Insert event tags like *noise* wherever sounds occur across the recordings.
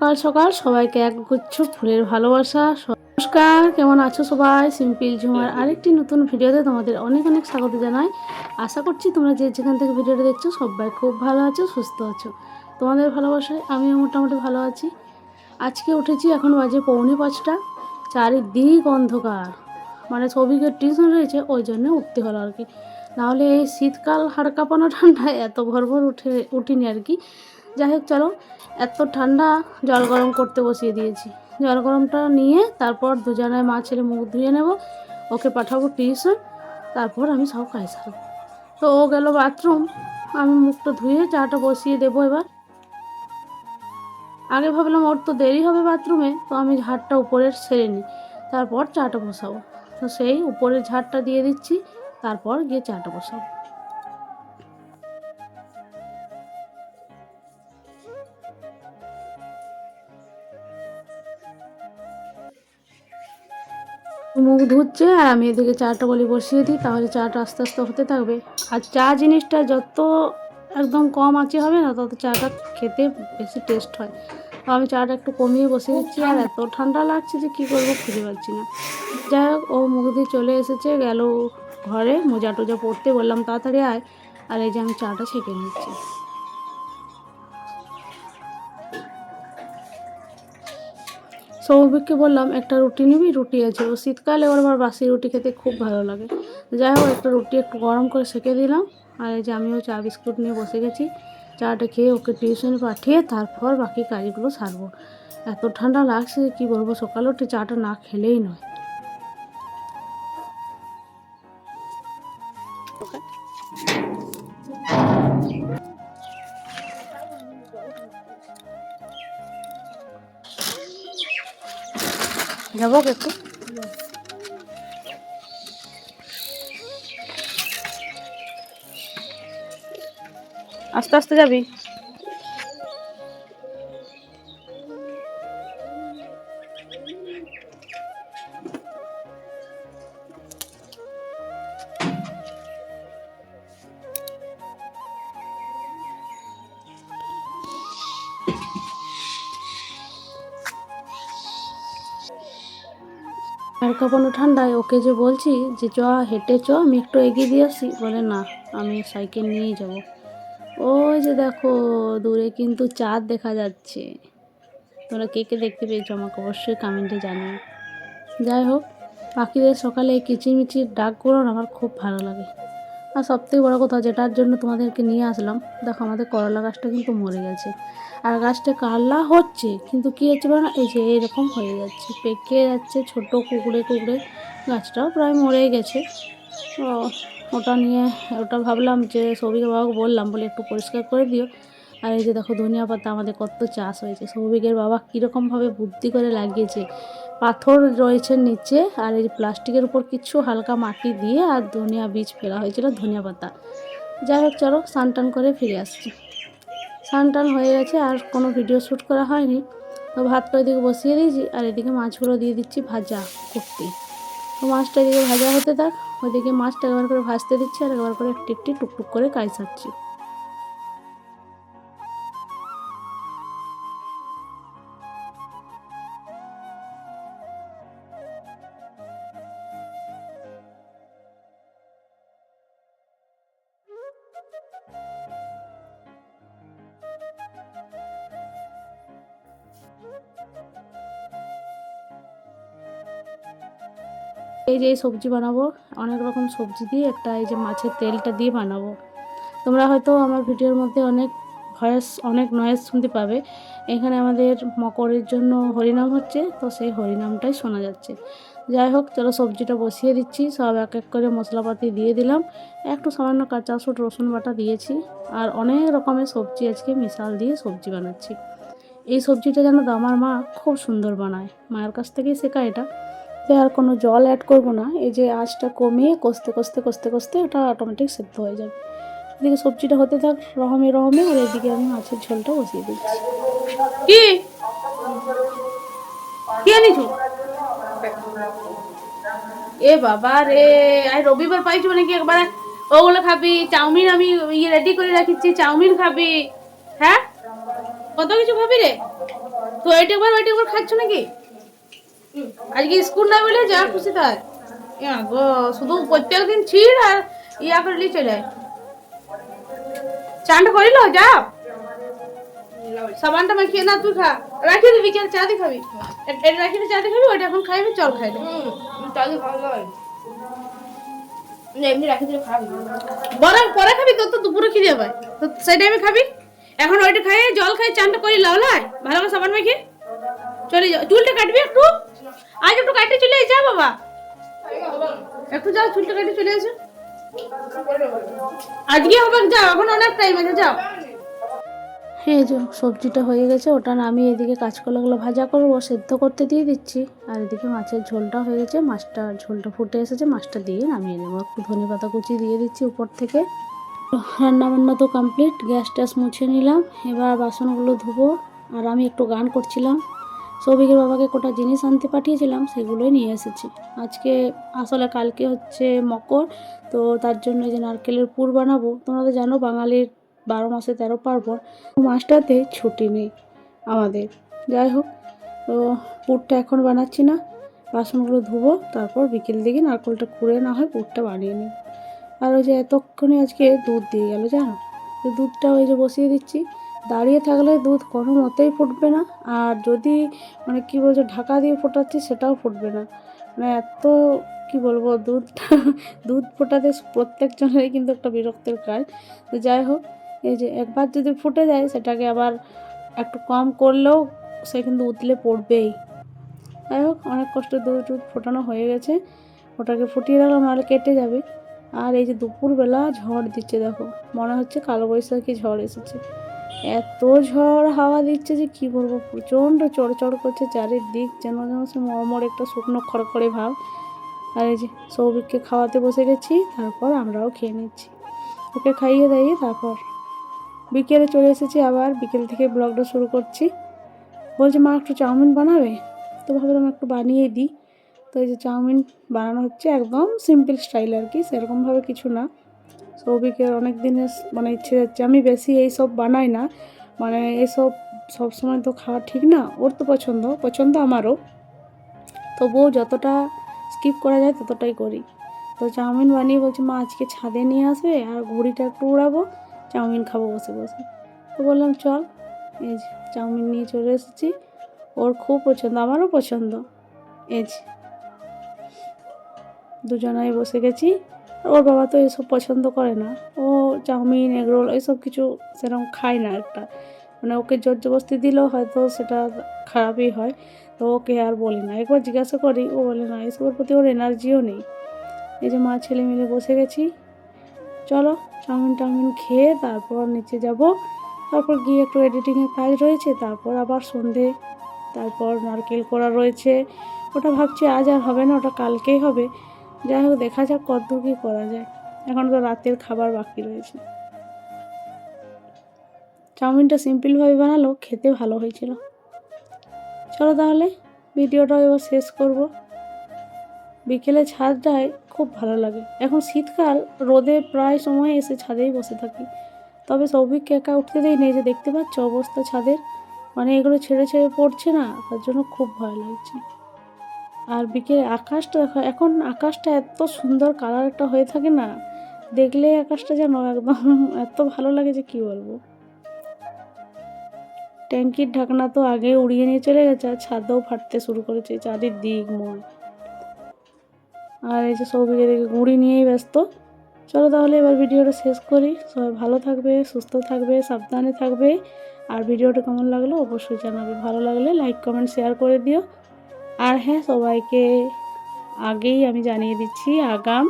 সকাল সকাল সবাইকে এক গুচ্ছ ফুলের ভালোবাসা। নমস্কার, কেমন আছো সবাই? সিম্পল ঝুমার আরেকটি নতুন ভিডিওতে তোমাদের অনেক অনেক স্বাগত জানাই। আশা করছি তোমরা যে যেখান থেকে ভিডিওটা দেখছ সবাই খুব ভালো আছো, সুস্থ আছো। তোমাদের ভালোবাসায় আমিও মোটামুটি ভালো আছি। আজকে উঠেছি এখন বাজে পৌনে পাঁচটা, চারিদিক অন্ধকার। মানে সবিকের টিউশন রয়েছে, ওই জন্য উঠতে হলো আর কি। নাহলে এই শীতকাল হাড় কাঁপানো ঠান্ডায় এত ভর ভর উঠে উঠিনি আর কি। যাই হোক, চলো এত ঠান্ডা জল গরম করতে বসিয়ে দিয়েছি। জল গরমটা নিয়ে তারপর দুজনে মা ছেলে মুখ ধুয়ে নেব, ওকে পাঠাবো টিউশন, তারপর আমি সব কাজ সারবো। তো ও গেল বাথরুম, আমি মুখটা ধুয়ে চাটা বসিয়ে দেবো এবার। আগে ভাবলাম ওর তো দেরি হবে বাথরুমে, তো আমি ঝাড়টা উপরের সেরে নিই, তারপর চাটা বসাবো। তো সেই উপরের ঝাড়টা দিয়ে দিচ্ছি, তারপর গিয়ে চাটা বসাবো। মুখ ধুচ্ছে আর আমি এদিকে চাটা বলি বসিয়ে দিই, তাহলে চাটা আস্তে আস্তে হতে থাকবে। আর চা জিনিসটা যত একদম কম আছে হবে না, তত চাটা খেতে বেশি টেস্ট হয়। তো আমি চাটা একটু কমিয়ে বসিয়ে দিচ্ছি আর এত ঠান্ডা লাগছে যে কী করব খুঁজে পাচ্ছি না। যাই হোক, ও মুখ দিয়ে চলে এসেছে, গেল ঘরে মোজা টোজা পড়তে বললাম, তাড়াতাড়ি আয়। আর এই যে আমি চাটা ছেঁকে নিচ্ছি। সৌভিককে বললাম, একটা রুটি নিবি, রুটি আছে। ও শীতকালে ওর আমার বাসি রুটি খেতে খুব ভালো লাগে। যাই হোক, একটা রুটি একটু গরম করে সেঁকে দিলাম। আর এই যে আমিও চা, বিস্কুট নিয়ে বসে গেছি। চাটা খেয়ে ওকে টিউশনে পাঠিয়ে তারপর বাকি কাজগুলো সারবো। এত ঠান্ডা লাগছে কি বলব, সকালে উঠে চাটা না খেলেই নয়। যাব একটু আস্তে আস্তে যাবি আর কাঁপানো ঠান্ডায় ওকে যে বলছি যে, চ, হেঁটে চ, আমি একটু এগিয়ে দিয়ে আসি। বলে, না, আমি সাইকেল নিয়েই যাব। ওই যে দেখো, দূরে কিন্তু চাঁদ দেখা যাচ্ছে। তোমরা কে কে দেখতে পেয়েছ আমাকে অবশ্যই কমেন্টে জানিও। যাই হোক, পাখিদের সকালে কিচিমিচির কিচিরমিচির ডাকগুলো আমার খুব ভালো লাগে। আর সবথেকে বড় কথা যেটার জন্য তোমাদেরকে নিয়ে আসলাম, দেখো আমাদের করলা গাছটা কিন্তু মরে গেছে। আর গাছটা কাল্লা হচ্ছে, কিন্তু কী হচ্ছে বলো এই যে এরকম হয়ে যাচ্ছে, পেকে যাচ্ছে ছোট কুকুরে কুকুরে, গাছটাও প্রায় মরে গেছে। ওটা নিয়ে, ওটা ভাবলাম যে সবিকে বাবাকে বললাম, বলে একটু পরিষ্কার করে দিও। আর এই যে দেখো ধনিয়া পাতা আমাদের কত চাষ হয়েছে। সৌভিকের বাবা কীরকমভাবে বুদ্ধি করে লাগিয়েছে। পাথর রয়েছে নিচে আর এই প্লাস্টিকের উপর কিছু হালকা মাটি দিয়ে আর ধনিয়া বীজ ফেলা হয়েছিল ধনিয়া পাতা। যাই হোক, চলো স্নান টান করে ফিরে আসছি। স্নান টান হয়ে গেছে আর কোনো ভিডিও শ্যুট করা হয়নি। তো ভাতটা ওইদিকে বসিয়ে দিয়েছি আর এদিকে মাছগুলো দিয়ে দিচ্ছি ভাজা করতে। তো মাছটা এদিকে ভাজা হতে থাক ওইদিকে মাছটা একবার করে ভাজতে দিচ্ছি আর একবার করে একটি একটি টুকটুক করে কাজ সারছি। এই যে এই সবজি বানাবো, অনেক রকম সবজি দিয়ে একটা এই যে মাছের তেলটা দিয়ে বানাবো। তোমরা হয়তো আমার ভিডিওর মধ্যে অনেক ভয়েস, অনেক নয়েজ শুনতে পাবে। এখানে আমাদের মকরের জন্য হরিনাম হচ্ছে, তো সেই হরিনামটাই শোনা যাচ্ছে। যাই হোক, চলো সবজিটা বসিয়ে দিচ্ছি। সব এক এক করে মশলাপাতি দিয়ে দিলাম। একটু সামান্য কাঁচা সুট রসুন বাটা দিয়েছি। আর অনেক রকমের সবজি আজকে মিশাল দিয়ে সবজি বানাচ্ছি। এই সবজিটা যেন আমার মা খুব সুন্দর বানায়। মায়ের কাছ থেকেই শেখা এটা। আর কোনো জল অ্যাড করব না, এই যে আঁচটা কমিয়ে কষতে কষতে কষতে কষতে ওটা অটোমেটিক সেদ্ধ হয়ে যাবে। এদিকে সবজিটা হতে থাক, রহমে রহমে, আর এদিকে আমি মাছের ঝোলটা বসিয়ে দিচ্ছি। কি? কি আনিছো? এ বাবা রে আই রবিবার পাইছো নাকি একবার? ওগুলো খাবি, চাউমিন আমি ইয়ে রেডি করে রাখিছি, চাউমিন খাবি। হ্যাঁ? কত কিছু খাবি রে? তো এইটা একবার ওইটা একবার খাচ্ছ নাকি? আজকে স্কুল না বলে যা খুশি তাই শুধু প্রত্যেক দিন ছিড় আর ইয়া করলি চলে যায় চানটা করিল যা। সাবানটা মাখিয়ে না তুই খা। রাখি দিবি কেন চা দিয়ে খাবি? এ- এটা রাখি চা দিয়ে খাবি ওইটা এখন খাইবি চল খাই। দে তাহলে ভালো নয় না এমনি রাখি দিলে খারাপ পরে খাবি তোর তো দুপুরে খিদে পায়। তো সেই টাইমে খাবি। এখন ওইটা খাই জল খাই চানটা করি লাও ভালো করে সাবান মাখিয়ে। চলে যাও চুলটা কাটবি একটু। আজ একটু কাটে চলে যা বাবা। একটু যাও চুলটা কাটতে চলে আসো আজকে হবে যাও এখন অনেক টাইম আছে যাও। হ্যাঁ যে সবজিটা হয়ে গেছে ওটা আমি এদিকে কাঁচকলাগুলো ভাজা করব সেদ্ধ করতে দিয়ে দিচ্ছি। আর এদিকে মাছের ঝোলটা হয়ে গেছে মাছটা ঝোলটা ফুটে এসেছে মাছটা দিয়ে নামিয়ে নেব। একটু ধনে পাতা কুচি দিয়ে দিচ্ছি উপর থেকে। রান্না বান্না তো কমপ্লিট গ্যাস ট্যাস মুছে নিলাম। এবার বাসনগুলো ধুবো। আর আমি একটু গান করছিলাম। সৌভিকের বাবাকে কোটা জিনিস আনতে পাঠিয়েছিলাম, সেগুলোই নিয়ে এসেছি। আজকে, আসলে কালকে হচ্ছে মকর, তো তার জন্য যে নারকেলের পুর বানাবো। তোমরা তো জানো বাঙালির বারো মাসে তেরো পার্বণ, মাসটাতে ছুটি নেই আমাদের। যাই হোক, তো পুরটা এখন বানাচ্ছি না। বাসনগুলো ধুবো, তারপর বিকেল দিকে নারকেলটা কুড়ে না হয় পুরটা বানিয়ে নিই। আর ওই যে এতক্ষণে আজকে দুধ দিয়ে গেল, জানো? তো দুধটা ওই যে বসিয়ে দিচ্ছি। দাঁড়িয়ে থাকলে দুধ কোনো মতেই ফুটবে না, আর যদি মানে কি বলছো, ঢাকা দিয়ে ফোটাচ্ছি সেটাও ফুটবে না। মানে এত, কি বলব দুধটা দুধ ফোটাতে প্রত্যেকজনেরই কিন্তু একটা বিরক্তের কাজ। তো যাই হোক, এই যে একবার যদি ফুটে যায়, সেটাকে আবার একটু কম করলেও সে কিন্তু উতলে পড়বেই। যাই হোক, অনেক কষ্ট দুধ টুধ ফোটানো হয়ে গেছে। ওটাকে ফুটিয়ে রাখলাম নাহলে কেটে যাবে। আর এই যে দুপুরবেলা ঝড় দিচ্ছে, দেখো, মনে হচ্ছে কালবৈশাখী ঝড় এসেছে। এত ঝড় হাওয়া দিচ্ছে যে কি বলব, প্রচণ্ড চড়চড় করছে, চারিদিক যেন যেন সে মরমর একটা শুকনো খড়খড়ে ভাব। আর এই যে সৌভিককে খাওয়াতে বসে গেছি, তারপর আমরাও খেয়ে নিচ্ছি। ওকে খাইয়ে দাইয়ে তারপর বিকেলে চলে এসেছি আবার, বিকেল থেকে ব্লগটা শুরু করছি। বলছে, মা, একটু চাউমিন বানাবে? তো ভাবলাম, একটু বানিয়ে দিই। তো এই যে চাউমিন বানানো হচ্ছে একদম সিম্পল স্টাইল আর কি, সেরকমভাবে কিছু না। সৌভিকের অনেক দিনের মানে ইচ্ছে যাচ্ছে। আমি বেশি এইসব বানাই না। মানে এইসব সবসময় তো খাওয়া ঠিক না। ওর তো পছন্দ পছন্দ আমারও। তবুও যতটা স্কিপ করা যায় ততটাই করি। তো চাউমিন বানিয়ে বলছি, মা, আজকে ছাদে নিয়ে আসবে আর ঘুড়িটা একটু উড়াবো, চাউমিন খাব বসে বসে। তো বললাম, চল। এই যে চাউমিন নিয়ে চলে এসেছি। ওর খুব পছন্দ, আমারও পছন্দ। এই যে। দুজনাই বসে গেছি। ওর বাবা তো এসব পছন্দ করে না। ও চাউমিন, এগরোল এইসব কিছু সেরকম খায় না একটা। মানে ওকে জোর জবস্তি দিলেও হয়তো সেটা খারাপই হয়। তো ওকে আর বলি না। একবার জিজ্ঞাসা করি, ও বলে, না এসবের প্রতি ওর এনার্জিও নেই। এই যে মা, ছেলে মিলে বসে গেছি। চলো চাউমিন টাউমিন খেয়ে তারপর নিচে যাব। তারপর গিয়ে একটু এডিটিংয়ের কাজ রয়েছে। তারপর আবার সন্ধে, তারপর নারকেল করা রয়েছে। ওটা ভাবছি আজ আর হবে না, ওটা কালকেই হবে। যাই হোক, দেখা যাক কত কী করা যায়। এখন তো রাতের খাবার বাকি রয়েছে। চাউমিনটা সিম্পলভাবে বানালো, খেতে ভালো হয়েছিল। চলো তাহলে, ভিডিওটা এবার শেষ করব। বিকেলে ছাদটায় খুব ভালো লাগে। এখন শীতকাল, রোদে প্রায় সময় এসে ছাদেই বসে থাকি। তবে সৌভিককে একা উঠতে দেই নেই যে দেখতে পাচ্ছ অবস্থা ছাদের। মানে এগুলো ছেড়ে ছেড়ে পড়ছে না, তার জন্য খুব ভয় লাগছে। আর বিকেলে আকাশটা দেখো, এখন আকাশটা এত সুন্দর কালার একটা হয়ে থাকে না, দেখলে আকাশটা যেন একদম *laughs* এত ভালো লাগে যে কি বলব। ট্যাঙ্কির ঢাকনা তো আগে উড়িয়ে নিয়ে চলে গেছে, আর ছাদও ফাটতে শুরু করেছে, চারিদিক ময়। আর এই যে সৌভিকে দেখে গুঁড়ি নিয়েই ব্যস্ত। চলো তাহলে এবার ভিডিওটা শেষ করি। সবাই ভালো থাকবে, সুস্থ থাকবে, সাবধানে থাকবে। আর ভিডিওটা কেমন লাগল অবশ্যই জানাবে। ভালো লাগলে লাইক কমেন্ট শেয়ার করে দিও। আর হ্যাঁ সবাইকে আগেই আমি জানিয়ে দিচ্ছি, আগাম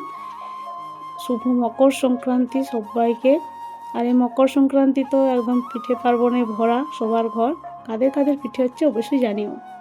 শুভ মকর সংক্রান্তি সবাইকে। আর এই মকর সংক্রান্তি তো একদম পিঠে পার্বণে ভরা সবার ঘর। কাদের কাদের পিঠে হচ্ছে অবশ্যই জানিও।